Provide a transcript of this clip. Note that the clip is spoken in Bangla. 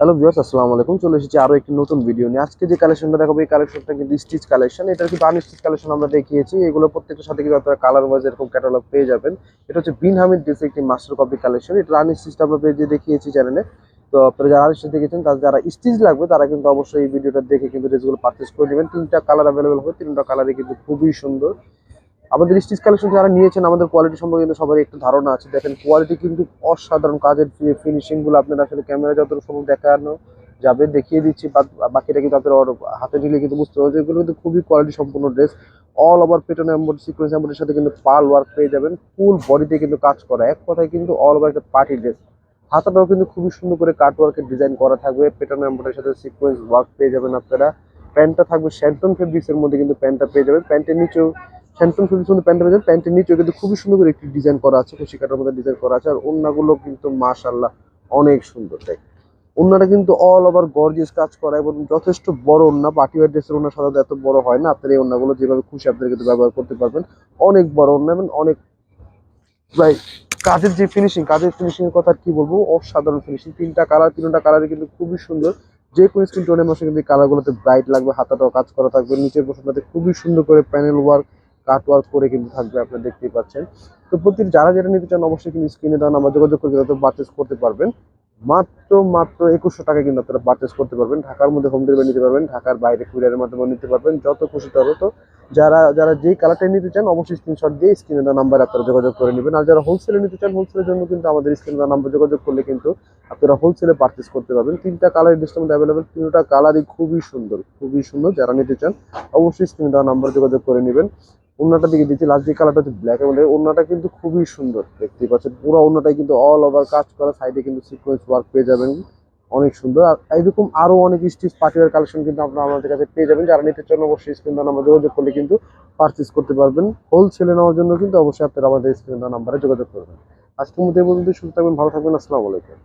হ্যালো ভিউয়ার্স, আসসালামু আলাইকুম। চলে এসেছি আরও একটি নতুন ভিডিও নিয়ে। আজকে যে কালেকশনটা দেখাবো, এই কালেকশনটা কিন্তু স্টিচ কালেকশন এটা কিন্তু আনস্টিচ কালেকশন আমরা দেখিয়েছি। এগুলো প্রত্যেকটার সাথে কিন্তু আপনারা কালার ওয়াইজ এরকম ক্যাটালগ পেয়ে যাবেন। এটা হচ্ছে বিন হামিদ ড্রেসের একটি মাস্টার কপি কালেকশন এটা আনস্টিচটা আমরা পেজে দেখিয়েছি চ্যানেলে তো আপনারা যারা আনস্টিচ দেখেছেন, তার যারা স্টিচ লাগবে, তারা কিন্তু অবশ্যই এই ভিডিওটা দেখে কিন্তু ড্রেসগুলো পারচেস করে নেবেন। তিনটা কালার অ্যাভেলেবেল হবে। তিনটা কালারই কিন্তু খুবই সুন্দর। আমাদের স্টিচ কালেকশন যারা নিয়েছেন, আমাদের কোয়ালিটি সম্পর্কে কিন্তু সবার একটু ধারণা আছে। দেখেন কোয়ালিটি কিন্তু অসাধারণ কাজের ফিনিশিংগুলো আপনারা আসলে ক্যামেরা যতটুকু সম্ভব দেখানো যাবে, দেখিয়ে দিচ্ছি। বাকিটা কিন্তু আপনারা হাতে নিলে কিন্তু বুঝতে পারবেন এগুলো কিন্তু খুবই কোয়ালিটি সম্পূর্ণ ড্রেস অল ওভার পেটন এম্বড সিকোয়েন্স এম্বডের সাথে কিন্তু পাল ওয়ার্ক পেয়ে যাবেন। ফুল বডিতে কিন্তু কাজ করা। এক কথায় কিন্তু অল ওভার একটা পার্টি ড্রেস হাতাটাও কিন্তু খুবই সুন্দর করে কাট ওয়ার্কের ডিজাইন করা থাকবে। পেটন এম্বডের সাথে সিকোয়েন্স ওয়ার্ক পেয়ে যাবেন আপনারা। প্যান্টটা থাকবে শ্যান্টন ফেব্রিক্স এর মধ্যে কিন্তু প্যান্টটা পেয়ে যাবেন। প্যান্টের নিচেও শ্যান্টন ফেব্রিক্স মধ্যে প্যান্টটা পেয়ে প্যান্টের নিচেও কিন্তু খুবই সুন্দর করে একটি ডিজাইন করা আছে খুশি কাটার মধ্যে ডিজাইন করা আছে, আর অন্যগুলো কিন্তু মাশাল্লাহ অনেক সুন্দর, দেখ। ওন্নাটা কিন্তু অল ওভার গর্জিয়াস কাজ করা এবং যথেষ্ট বড় ওন্না পার্টি ওয়ার ড্রেসের ওন্না সাধারণত এত বড় হয় না, আপনার এই ওন্নাগুলো যেভাবে খুশি আপনারা কিন্তু ব্যবহার করতে পারবেন। অনেক বড় ওন্না এবং অনেক, ভাই, কাজের যে ফিনিশিং কাজের ফিনিশিং এর কথা কি বলব, অসাধারণ ফিনিশিং তিনটা কালার তিনটা কালারই কিন্তু খুবই সুন্দর। যে কোনো স্কিন টোনের মধ্যে কিন্তু কালার গুলোতে ব্রাইট লাগবে, হাতাটাও কাজ করা থাকবে, নিচের পোশাকটাতে খুবই সুন্দর করে প্যানেল ওয়ার্ক কাট ওয়ার্ক করে কিন্তু থাকবে, আপনারা দেখতেই পাচ্ছেন। তো প্রতি যারা যেটা নিতে চান অবশ্যই কিন্তু স্ক্রিনে দেওয়া নাম্বার যোগাযোগ করে তাদের পারচেস করতে পারবেন। মাত্র মাত্র একুশশো টাকা কিন্তু আপনারা পারচেস করতে পারবেন। ঢাকার মধ্যে হোম ডেলিভারি নিতে পারবেন, ঢাকার বাইরে কুরিয়ারের মাধ্যমে নিতে পারবেন, যত খুশি তত। তো যারা যারা যেই কালারটাই নিতে চান অবশ্যই স্ক্রিনশট দিয়ে স্ক্রিনে দেওয়া নাম্বার আপনারা যোগাযোগ করে নেবেন। আর যারা হোলসেলে নিতে চান হোলসেলের জন্য কিন্তু আমাদের স্ক্রিনে দেওয়া নাম্বার যোগাযোগ করলে কিন্তু আপনারা হোলসেলে পারচেস করতে পারবেন। তিনটা কালার ডিসকাউন্ট মধ্যে অ্যাভেলেবেল তিনটা কালারই খুবই সুন্দর খুবই সুন্দর। যারা নিতে চান অবশ্যই স্ক্রিনে দেওয়া নাম্বার যোগাযোগ করে নেবেন। অন্যটা দিকে দিচ্ছি লাস্ট যে কালারটা হচ্ছে ব্ল্যাক এবং অন্যটা কিন্তু খুবই সুন্দর, দেখতেই পাচ্ছেন। পুরো অন্যটাই কিন্তু অল ওভার কাজ করা সাইডে কিন্তু সিকোয়েন্স ওয়ার্ক পেয়ে যাবেন। অনেক সুন্দর। আর এইরকম আরও অনেক স্টিচ পার্টিওয়ার কালেকশন কিন্তু আপনারা আমাদের কাছে পেয়ে যাবেন। যারা নিতে চান অবশ্যই স্ক্রিন দেওয়া নাম্বার যোগাযোগ করলে কিন্তু পারচেস করতে পারবেন। হোলসেলে নেওয়ার জন্য কিন্তু অবশ্যই আপনারা আমাদের স্ক্রিন দেওয়া নাম্বারে যোগাযোগ করবেন। আজকের মধ্যে পর্যন্ত সুস্থ থাকবেন, ভালো থাকবেন। আসসালামু আলাইকুম।